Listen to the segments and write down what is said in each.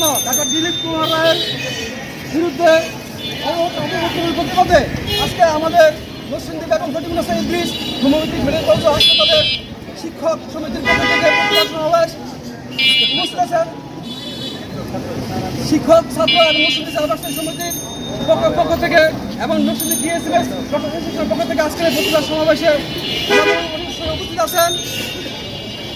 রত্ন doctor Dilip Kumar রায়ের বিরুদ্ধে আজকে আমাদের শিক্ষক, সমিতির থেকে সমাবেশ শিক্ষক, ছাত্র এবং সমিতির পক্ষ থেকে এবং ডিএসএস পক্ষ থেকে আজকের প্রতিবাদ সমাবেশে উপস্থিত আছেন।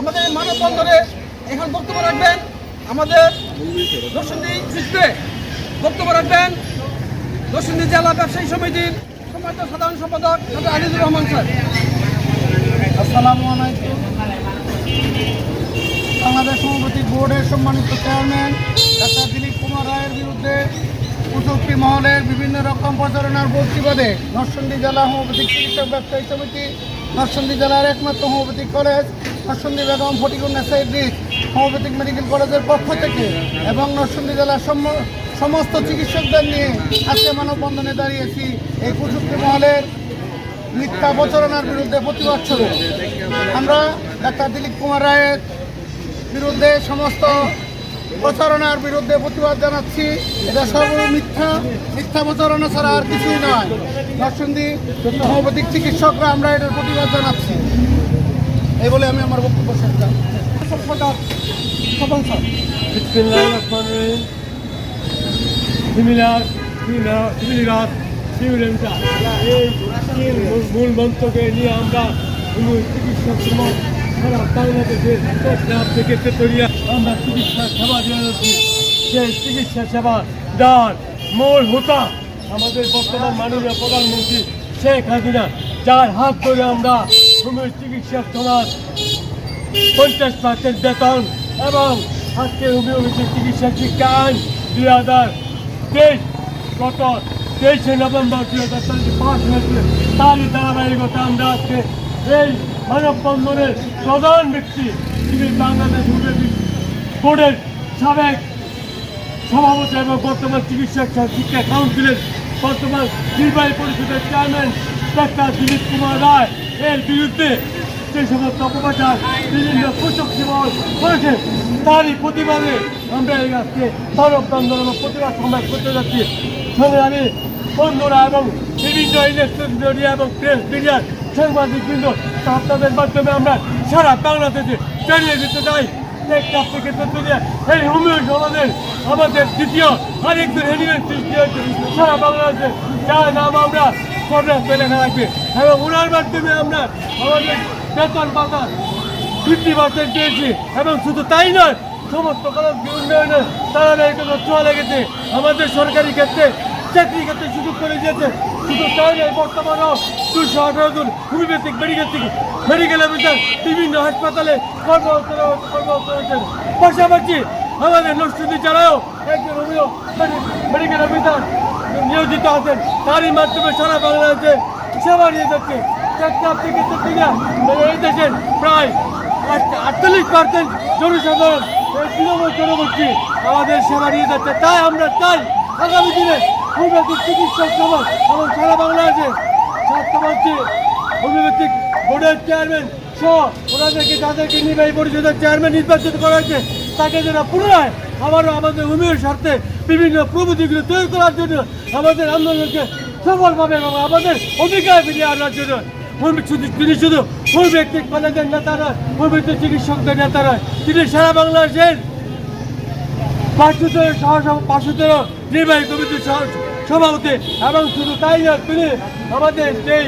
আমাদের মানববন্ধনে এখন বক্তব্য রাখবেন আমাদের দর্শনী সূত্রে বক্তব্য রাখবেন দর্শনী জেলা ব্যবসায়ী সমিতির সম্মানিত সাধারণ সম্পাদক ডক্টর আজিজুর রহমান স্যার। আসসালামু বাংলাদেশ সভাপতি বোর্ডের সম্মানিত চেয়ারম্যান ডাক্তার দিলীপ কুমার রায়ের বিরুদ্ধে কুচুক্তি মহলের বিভিন্ন রকম প্রচারণার প্রতিবাদে নরসিংদী জেলা হোমিওপ্যাথিক চিকিৎসক ব্যবসায়ী সমিতি, নরসিংদী জেলার একমাত্র homeopathic college Narsingdi Begum Fatikunnesa Idris homeopathic medical কলেজের পক্ষ থেকে এবং নরসিংদী জেলার সম- সমস্ত চিকিৎসকদের নিয়ে আজকে মানববন্ধনে দাঁড়িয়েছি। এই কুচুক্তি মহলের মিথ্যা প্রচারণার বিরুদ্ধে প্রতিবাদ স্বরূপ আমরা ডাক্তার দিলীপ কুমার রায়ের বিরুদ্ধে সমস্ত প্রচারণার বিরুদ্ধে প্রতিবাদ জানাচ্ছি। এটা সর্ব মিথ্যা মিথ্যা প্রচারণা ছাড়া আর কিছুই নয়। নরসিংদী হোমিওপ্যাথিক চিকিৎসকরা আমরা এটার প্রতিবাদ জানাচ্ছি। এই বলে আমি আমার বক্তব্য শেষ করছি। সফল স্যার Bismillahirrahmanirrahim. সিমিলার সিমিলার সিমিলেন্টা এই তিন মূল- মূল মন্ত্রকে নিয়ে আমরা চিকিৎসক সমাজ সারা বাংলাদেশের থেকে তেতরিয়া আমরা চিকিৎসা সেবা দিয়ে যাচ্ছি সেই চিকিৎসা সেবা যার মূল হোতা আমাদের বর্তমান মাননীয় প্রধানমন্ত্রী শেখ হাসিনা যার হাত ধরে আমরা হোমিও চিকিৎসক সমাজ পঞ্চাশ পার্সেন্ট বেতন এবং আজকে হোমিওপ্যাথি চিকিৎসা শিক্ষা আইন দুই হাজার তেইশ, গত তেইশে নভেম্বর দুই হাজার তেইশে পাস হয়েছে। তারই ধারাবাহিকতা আমরা আজকে এই মানববন্ধনের প্রধান ব্যক্তি তিনি বাংলাদেশ হোমিওপ্যাথি বোর্ডের সাবেক সভাপতি এবং বর্তমান চিকিৎসক শিক্ষা কাউন্সিলের বর্তমান নির্বাহী পরিষদের চেয়ারম্যান ডাক্তার দিলীপ কুমার রায় এর বিরুদ্ধে যে সমস্ত অপপ্রচার বিভিন্ন কৃষক জীবন করেছে, তারই প্রতিবাদে আমরা এই আজকে মানব আন্দোলন প্রতিবাদ সমাজ করতে যাচ্ছি। সঙ্গে আমি বন্ধুরা এবং বিভিন্ন ইলেকট্রনিক মিডিয়া এবং প্রেস মিডিয়ার সাংবাদিকবৃন্দ আপনাদের মাধ্যমে আমরা সারা বাংলাদেশে জানিয়ে দিতে চাই। টেকটাপ থেকে তুলে এই হোমিও সমাজের আমাদের দ্বিতীয় আরেকজন এলিমেন্ট সৃষ্টি হয়েছে। সারা বাংলাদেশে যার নাম আমরা সর্বস্ব লেখা রাখবে এবং ওনার মাধ্যমে আমরা আমাদের বেতন পাতা ফিফটি পার্সেন্ট পেয়েছি। এবং শুধু তাই নয়, সমস্ত কলেজ উন্নয়নে তারা ছোঁয়া লেগেছে আমাদের সরকারি ক্ষেত্রে চাকরি ক্ষেত্রে সুযোগ করে দিয়েছে। শুধু তাই বর্তমানেও দুশো আঠারো জন হোমিওপ্যাথিক মেডিকেল থেকে মেডিকেল অফিসার বিভিন্ন হাসপাতালে কর্মরত কর্মরত রয়েছেন। পাশাপাশি আমাদের নষ্টী ছাড়াও একজন মেডিকেল অফিসার নিয়োজিত আছেন। তারই মাধ্যমে সারা বাংলাদেশে সেবা নিয়ে যাচ্ছে। তেতুলিয়া এই দেশের প্রায় আট- আটচল্লিশ পার্সেন্ট জনসাধারণ তৃণমূল জনগোষ্ঠী আমাদের সেবা নিয়ে যাচ্ছে। তাই আমরা চাই আগামী দিনে হোমিওপ্যাথিক চিকিৎসক সমাজ এবং সারা বাংলাদেশে স্বাস্থ্যমন্ত্রী হোমিওপ্যাথিক বোর্ডের চেয়ারম্যান সহ ওনাদেরকে যাদেরকে নির্বাহী পরিষদের চেয়ারম্যান নির্বাচিত করা হয়েছে, তাকে যেন পুনরায় আবারও আমাদের হোমিওর স্বার্থে বিভিন্ন তৈরি করার জন্য আমাদের আন্দোলনকে সফলভাবে এবং আমাদের অধিকার ফিরিয়ে আনার জন্য শুধু তিনি শুধু হোমিওপ্যাথিক কলেজের নেতা নয় হোমিওপ্যাথিক চিকিৎসকদের নেতা নয়, তিনি সারা বাংলাদেশের পাঁচশোতের সহ পাঁচশোতের নির্বাহী কমিটির সভাপতি। এবং শুধু তাই না তিনি আমাদের যেই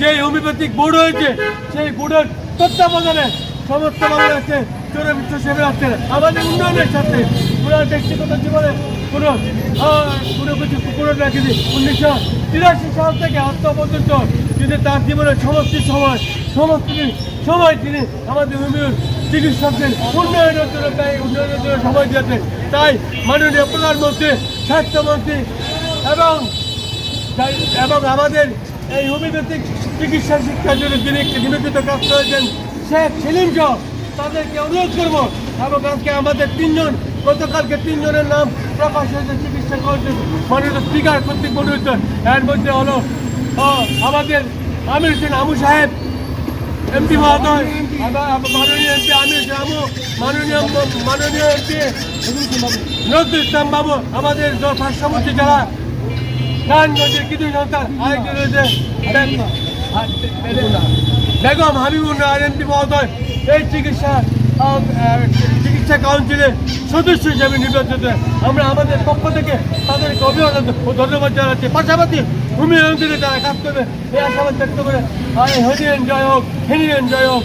যেই হোমিওপ্যাথিক বোর্ড হয়েছে, সেই বোর্ডের তত্ত্বাবধানে সমস্ত বাংলাদেশে চরমিত্র সেবা আসছেন আমাদের উন্নয়নের সাথে ওনার ব্যক্তিগত জীবনে কোনো কোনো কিছু পুরো রাখেনি। উনিশশো তিরাশি সাল থেকে আত্ম পর্যন্ত তিনি তার জীবনের সমস্ত সময় সমস্ত সময় তিনি আমাদের হোমিওর চিকিৎসকদের উন্নয়নের জন্য ব্যয় উন্নয়নের জন্য সময় দিয়েছে। তাই মাননীয় প্রধানমন্ত্রী, স্বাস্থ্যমন্ত্রী এবং তাই- এবং আমাদের এই হোমিওপ্যাথিক চিকিৎসা শিক্ষার জন্য যিনি নিবেদিত কাজ করেছেন, শেখ সেলিম সহ তাদেরকে অনুরোধ করব এবং আজকে আমাদের তিনজন, গতকালকে তিনজনের নাম প্রকাশ হয়েছে, চিকিৎসা করেছেন মাননীয় স্পিকার কর্তৃক মনোনীত। এর মধ্যে হলো আমাদের আমির হোসেন আমু সাহেব এমপি মহোদয় মাননীয় এমপি আমির আমু মাননীয় মাননীয় এমপি নজরুল ইসলাম বাবু, আমাদের পার্শ্ববর্তী যারা নারায়ণগঞ্জের কিছু সন্তান আরেকজন রয়েছে বেগম হাবিবুর রহমান এমপি মহোদয়, এই চিকিৎসা চিকিৎসা কাউন্সিলের সদস্য হিসেবে নির্বাচিত আমরা আমাদের পক্ষ থেকে তাদেরকে অভিনন্দন ও ধন্যবাদ জানাচ্ছি। পাশাপাশি ভূমি অঞ্চলে তারা কাজ করবে এই আশাবাদ ব্যক্ত করে হরিয়ান জয় হোক হেনিয়ান জয় হোক।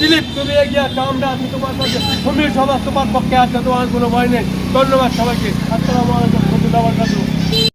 দিলীপ, তুমি এগিয়ে আসো আমরা তোমার কাছে ভূমির সমাজ তোমার পক্ষে আছে, তোমার কোনো ভয় নেই। ধন্যবাদ সবাইকে। আসসালামু আলাইকুম